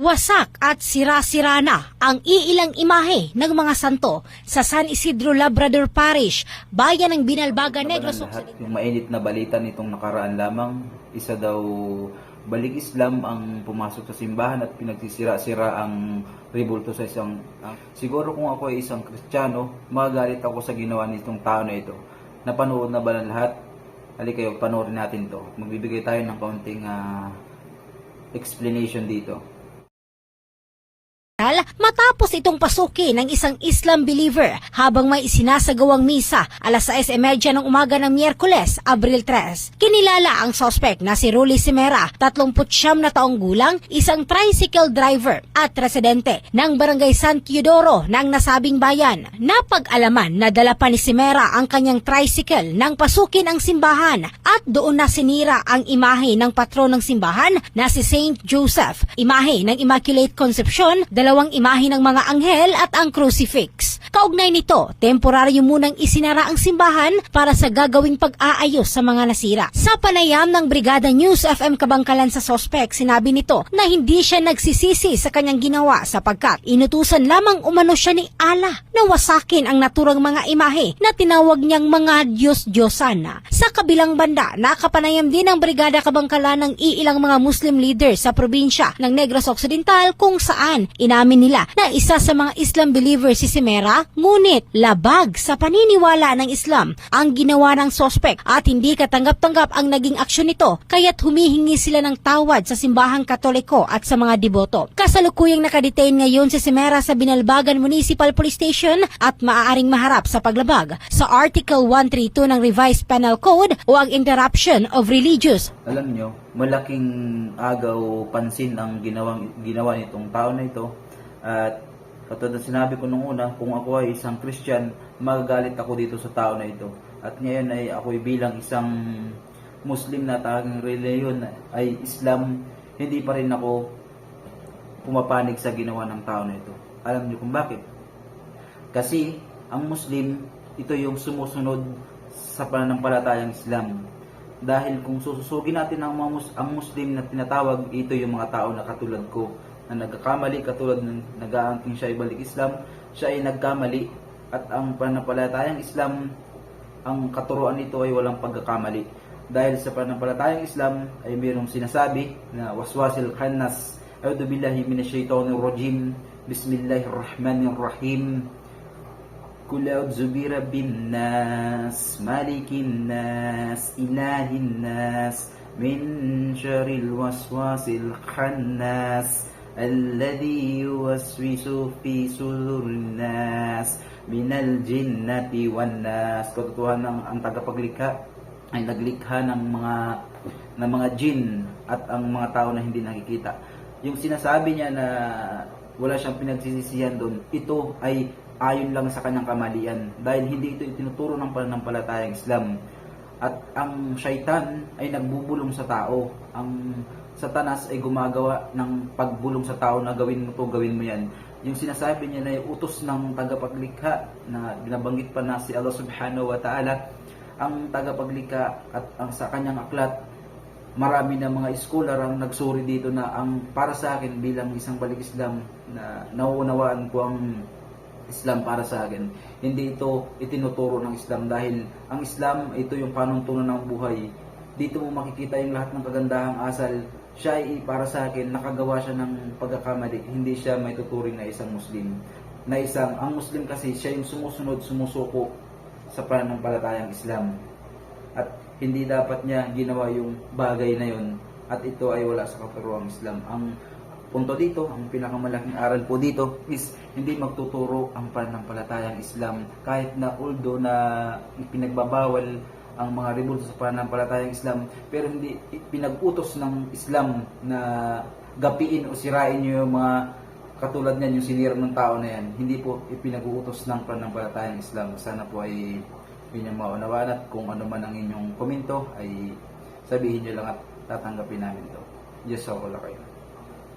Wasak at sira-sira na ang iilang imahe ng mga santo sa San Isidro Labrador Parish, bayan ng Binalbaga, Negros yung mainit na balita nitong nakaraan lamang, isa daw balik Islam ang pumasok sa simbahan at pinagsisira-sira ang rebulto sa isang... ah, siguro kung ako ay isang Kristiyano, magagalit ako sa ginawa nitong tao na ito. Napanood na ba ng lahat? Halika kayo, panoorin natin to. Magbibigay tayo ng kaunting ah, explanation dito. 来了妈 Matapos itong pasukin ng isang Islam believer habang may isinasagawang misa alas 6.30 ng umaga ng Miyerkules, Abril 3. Kinilala ang suspect na si Ruli Simera, 39 na taong gulang, isang tricycle driver at residente ng Barangay San Teodoro ng nasabing bayan. Napag-alaman na dala pa ni Simera ang kanyang tricycle nang pasukin ang simbahan at doon na sinira ang imahe ng patron ng simbahan na si Saint Joseph, imahe ng Immaculate Conception, dalawang imahe ng mga anghel at ang crucifix. Kaugnay nito, temporaryo munang isinara ang simbahan para sa gagawing pag-aayos sa mga nasira. Sa panayam ng Brigada News FM Kabangkalan sa sospek, sinabi nito na hindi siya nagsisisi sa kanyang ginawa sapagkat inutusan lamang umano siya ni Allah na wasakin ang naturang mga imahe na tinawag niyang mga Diyos-Diyosan. Sa kabilang banda, nakapanayam din ang Brigada Kabangkalan ng iilang mga Muslim leaders sa probinsya ng Negros Occidental kung saan inamin nila na isa sa mga Islam believers si Simera, ngunit labag sa paniniwala ng Islam ang ginawa ng sospek at hindi katanggap-tanggap ang naging aksyon nito kaya't humihingi sila ng tawad sa simbahang katoliko at sa mga deboto. Kasalukuyang nakadetain ngayon si Simera sa Binalbagan Municipal Police Station at maaaring maharap sa paglabag sa Article 132 ng Revised Penal Code o ang interruption of religious alam nyo, malaking agaw pansin ang ginawang, ginawa nitong tao na ito. At katulad sinabi ko nung una, kung ako ay isang Christian, magagalit ako dito sa tao na ito. At ngayon ay ako bilang isang Muslim na tanging reliyon ay Islam, hindi pa rin ako pumapanig sa ginawa ng tao na ito. Alam niyo kung bakit? Kasi ang Muslim, ito yung sumusunod sa pananampalatayang Islam. Dahil kung sususugin natin ang, mga mus- ang Muslim na tinatawag, ito yung mga tao na katulad ko, na nagkakamali katulad ng nag-aangking siya ibalik Islam, siya ay nagkamali at ang panampalatayang Islam, ang katuruan nito ay walang pagkakamali. Dahil sa panampalatayang Islam ay mayroong sinasabi na waswasil khannas, A'udhu billahi minashaitanir rajim, Bismillahirrahmanirrahim. Kul a'udhu bi rabbin nas, malikin nas, ilahin nas, min syaril waswasil khannas. الذي يوسوس في صدور الناس من الجنة والناس Katotohanan ang, ang tagapaglikha ay naglikha ng mga ng mga jin at ang mga tao na hindi nakikita. Yung sinasabi niya na wala siyang pinagsisisihan doon, ito ay ayon lang sa kanyang kamalian dahil hindi ito itinuturo ng pananampalatayang Islam. At ang syaitan ay nagbubulong sa tao. Ang satanas ay gumagawa ng pagbulong sa tao na gawin mo to, gawin mo yan. Yung sinasabi niya na yung utos ng tagapaglikha na binabanggit pa na si Allah subhanahu wa ta'ala, ang tagapaglikha at ang sa kanyang aklat, marami na mga scholar ang nagsuri dito na ang para sa akin bilang isang balik Islam na nauunawaan ko ang Islam para sa akin. Hindi ito itinuturo ng Islam dahil ang Islam ito yung panuntunan ng buhay. Dito mo makikita yung lahat ng kagandahang asal. Siya ay para sa akin nakagawa siya ng pagkakamali. Hindi siya may tuturing na isang Muslim. Na isang ang Muslim kasi siya yung sumusunod, sumusuko sa pananampalatayang Islam. At hindi dapat niya ginawa yung bagay na yun at ito ay wala sa katuruang Islam. Ang punto dito, ang pinakamalaking aral po dito is hindi magtuturo ang pananampalatayang Islam. Kahit na although na pinagbabawal ang mga rebulto sa pananampalatayang Islam pero hindi pinag-utos ng Islam na gapiin o sirain yung mga katulad niyan yung sinira ng tao na yan. Hindi po ipinag-uutos ng pananampalatayang Islam. Sana po ay inyong maunawaan at kung ano man ang inyong komento ay sabihin nyo lang at tatanggapin namin to. Diyos sa wala kayo